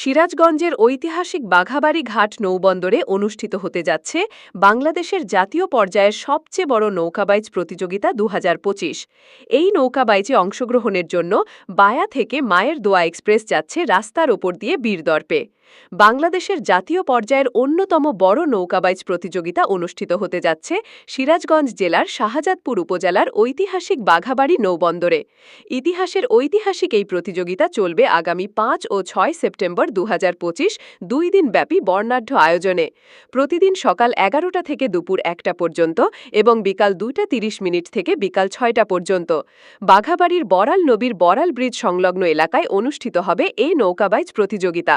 সিরাজগঞ্জের ঐতিহাসিক বাঘাবাড়ি ঘাট নৌবন্দরে অনুষ্ঠিত হতে যাচ্ছে বাংলাদেশের জাতীয় পর্যায়ের সবচেয়ে বড় নৌকাবাইজ প্রতিযোগিতা দু হাজার পঁচিশ। এই নৌকাবাইজে অংশগ্রহণের জন্য বায়া থেকে মায়ের দোয়া এক্সপ্রেস যাচ্ছে রাস্তার ওপর দিয়ে বীরদর্পে বাংলাদেশের জাতীয় পর্যায়ের অন্যতম বড় নৌকাবাইজ প্রতিযোগিতা অনুষ্ঠিত হতে যাচ্ছে সিরাজগঞ্জ জেলার শাহজাদপুর উপজেলার ঐতিহাসিক বাঘাবাড়ি নৌবন্দরে। ইতিহাসের ঐতিহাসিক এই প্রতিযোগিতা চলবে আগামী পাঁচ ও ছয় সেপ্টেম্বর দু দুই দিন ব্যাপী বর্ণাঢ্য আয়োজনে। প্রতিদিন সকাল এগারোটা থেকে দুপুর একটা পর্যন্ত এবং বিকাল দুইটা তিরিশ মিনিট থেকে বিকাল ছয়টা পর্যন্ত। বাঘাবাড়ির বড়াল নবীর বড়াল ব্রিজ সংলগ্ন এলাকায় অনুষ্ঠিত হবে এই নৌকাবাইজ প্রতিযোগিতা।